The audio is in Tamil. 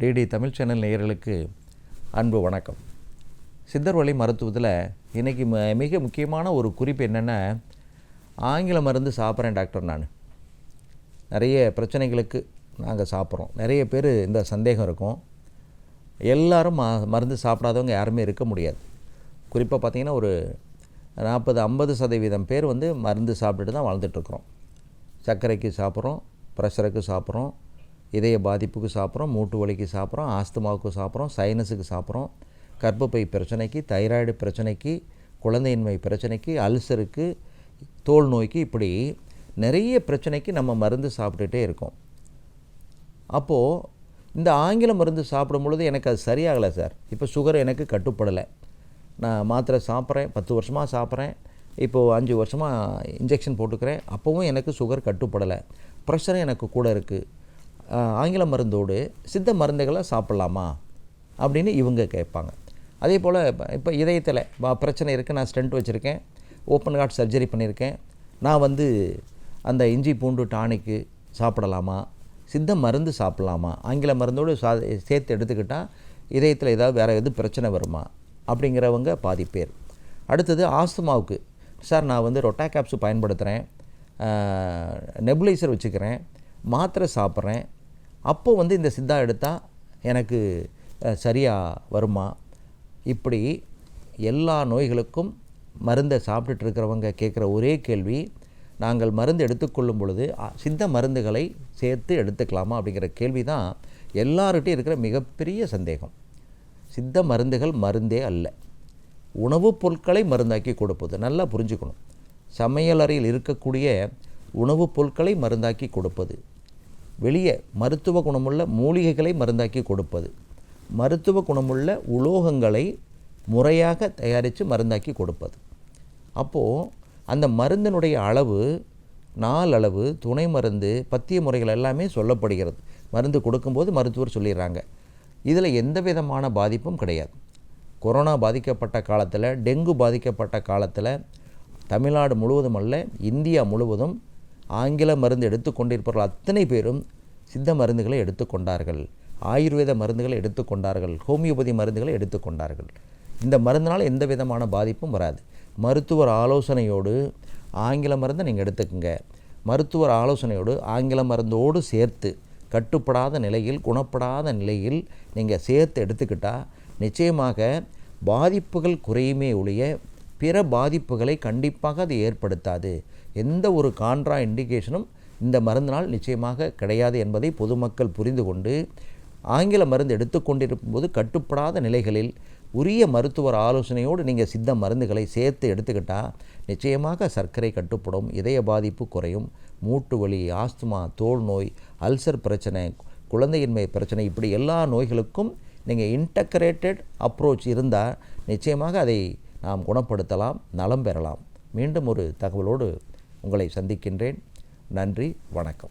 டிடி தமிழ் சேனல் நேயர்களுக்கு அன்பு வணக்கம். சித்தர் வழி மருத்துவத்தில் இன்றைக்கி ம மிக முக்கியமான ஒரு குறிப்பு என்னென்னா ஆங்கில மருந்து சாப்பிட்றேன் டாக்டர் நான். நிறைய பிரச்சனைகளுக்கு நாங்கள் சாப்பிட்றோம். நிறைய பேர் இந்த சந்தேகம் இருக்கும். எல்லாரும் ம மருந்து சாப்பிடாதவங்க யாருமே இருக்க முடியாது. குறிப்பாக பார்த்தீங்கன்னா ஒரு நாற்பது ஐம்பது சதவீதம் பேர் வந்து மருந்து சாப்பிட்டுட்டு தான் வாழ்ந்துட்டுருக்குறோம் சர்க்கரைக்கு சாப்பிட்றோம் ப்ரெஷருக்கு சாப்பிட்றோம் இதய பாதிப்புக்கு சாப்பிட்றோம் மூட்டு வலிக்கு சாப்பிட்றோம் ஆஸ்துமாவுக்கு சாப்பிட்றோம் சைனஸுக்கு சாப்பிட்றோம். கர்ப்பப்பை பிரச்சனைக்கு தைராய்டு பிரச்சனைக்கு குழந்தையின்மை பிரச்சனைக்கு அல்சருக்கு தோல் நோய்க்கு இப்படி நிறைய பிரச்சனைக்கு நம்ம மருந்து சாப்பிட்டுட்டே இருக்கோம். அப்போது இந்த ஆங்கில மருந்து சாப்பிடும் பொழுது எனக்கு அது சரியாகலை சார். இப்போ சுகர் எனக்கு கட்டுப்படலை. நான் மாத்திரை சாப்பிட்றேன் பத்து வருஷமாக சாப்பிட்றேன் இப்போது அஞ்சு வருஷமாக இன்ஜெக்ஷன் போட்டுக்கிறேன் அப்போவும் எனக்கு சுகர் கட்டுப்படலை. ப்ரெஷரும் எனக்கு கூட இருக்குது ஆங்கில மருந்தோடு சித்த மருந்துகளை சாப்பிட்லாமா அப்படின்னு இவங்க கேட்பாங்க. அதே போல் இப்போ இதயத்தில் பிரச்சனை இருக்குது நான் ஸ்டென்ட் வச்சுருக்கேன் ஓப்பன் ஹார்ட் சர்ஜரி பண்ணியிருக்கேன் நான் வந்து அந்த இஞ்சி பூண்டு டானிக்கு சாப்பிடலாமா? சித்த மருந்து சாப்பிட்லாமா? ஆங்கில மருந்தோடு சா சேர்த்து எடுத்துக்கிட்டால் இதயத்தில் ஏதாவது வேறு எது பிரச்சனை வருமா? அப்படிங்கிறவங்க பாதி பேர். அடுத்தது ஆஸ்துமாவுக்கு. சார் நான் வந்து ரொட்டா கேப்ஸு பயன்படுத்துகிறேன் நெபுலைசர் வச்சுக்கிறேன் மாத்திரை சாப்பிட்றேன் அப்போ வந்து இந்த சித்தா எடுத்தால் எனக்கு சரியாக வருமா? இப்படி எல்லா நோய்களுக்கும் மருந்தை சாப்பிட்டுட்டு இருக்கிறவங்க கேட்குற ஒரே கேள்வி நாங்கள் மருந்து எடுத்துக்கொள்ளும் பொழுது சித்த மருந்துகளை சேர்த்து எடுத்துக்கலாமா அப்படிங்கிற கேள்வி தான் எல்லார்கிட்டையும் இருக்கிற மிகப்பெரிய சந்தேகம். சித்த மருந்துகள் மருந்தே அல்ல. உணவுப் பொருட்களை மருந்தாக்கி கொடுப்பது நல்லா புரிஞ்சுக்கணும். சமையலறையில் இருக்கக்கூடிய உணவுப் பொருட்களை மருந்தாக்கி கொடுப்பது வெளியே மருத்துவ குணமுள்ள மூலிகைகளை மருந்தாக்கி கொடுப்பது. மருத்துவ குணமுள்ள உலோகங்களை முறையாக தயாரித்து மருந்தாக்கி கொடுப்பது. அப்போது அந்த மருந்தினுடைய அளவு நாலளவு துணை மருந்து பத்திய முறைகள் எல்லாமே சொல்லப்படுகிறது. மருந்து கொடுக்கும்போது மருத்துவர் சொல்லிடுறாங்க. இதில் எந்த விதமான பாதிப்பும் கிடையாது. கொரோனா பாதிக்கப்பட்ட காலத்தில் டெங்கு பாதிக்கப்பட்ட காலத்தில் தமிழ்நாடு முழுவதும் அல்ல இந்தியா முழுவதும் ஆங்கில மருந்து எடுத்துக்கொண்டிருப்பவர்கள் அத்தனை பேரும் சித்த மருந்துகளை எடுத்துக்கொண்டார்கள் ஆயுர்வேத மருந்துகளை எடுத்துக்கொண்டார்கள் ஹோமியோபதி மருந்துகளை எடுத்துக்கொண்டார்கள் இந்த மருந்தினால் எந்த விதமான பாதிப்பும் வராது. மருத்துவர் ஆலோசனையோடு ஆங்கில மருந்தை நீங்கள் எடுத்துக்கோங்க. மருத்துவர் ஆலோசனையோடு ஆங்கில மருந்தோடு சேர்த்து கட்டுப்படாத நிலையில் குணப்படாத நிலையில் நீங்கள் சேர்த்து எடுத்துக்கிட்டால் நிச்சயமாக பாதிப்புகள் குறையுமே ஒழிய பிற பாதிப்புகளை கண்டிப்பாக அது ஏற்படுத்தாது. எந்த ஒரு கான்ட்ரா இண்டிகேஷனும் இந்த மருந்தினால் நிச்சயமாக கிடையாது என்பதை பொதுமக்கள் புரிந்து கொண்டு ஆங்கில மருந்து எடுத்துக்கொண்டிருக்கும் போது கட்டுப்படாத நிலைகளில் உரிய மருத்துவர் ஆலோசனையோடு நீங்கள் சித்த மருந்துகளை சேர்த்து எடுத்துக்கிட்டால் நிச்சயமாக சர்க்கரை கட்டுப்படும் இதய பாதிப்பு குறையும் மூட்டு வலி ஆஸ்துமா தோல் நோய் அல்சர் பிரச்சனை குழந்தையின்மை பிரச்சனை இப்படி எல்லா நோய்களுக்கும் நீங்கள் இன்டக்ரேட்டட் அப்ரோச் இருந்தால் நிச்சயமாக அதை நாம் குணப்படுத்தலாம் நலம் பெறலாம். மீண்டும் ஒரு தகவலோடு உங்களை சந்திக்கின்றேன். நன்றி வணக்கம்.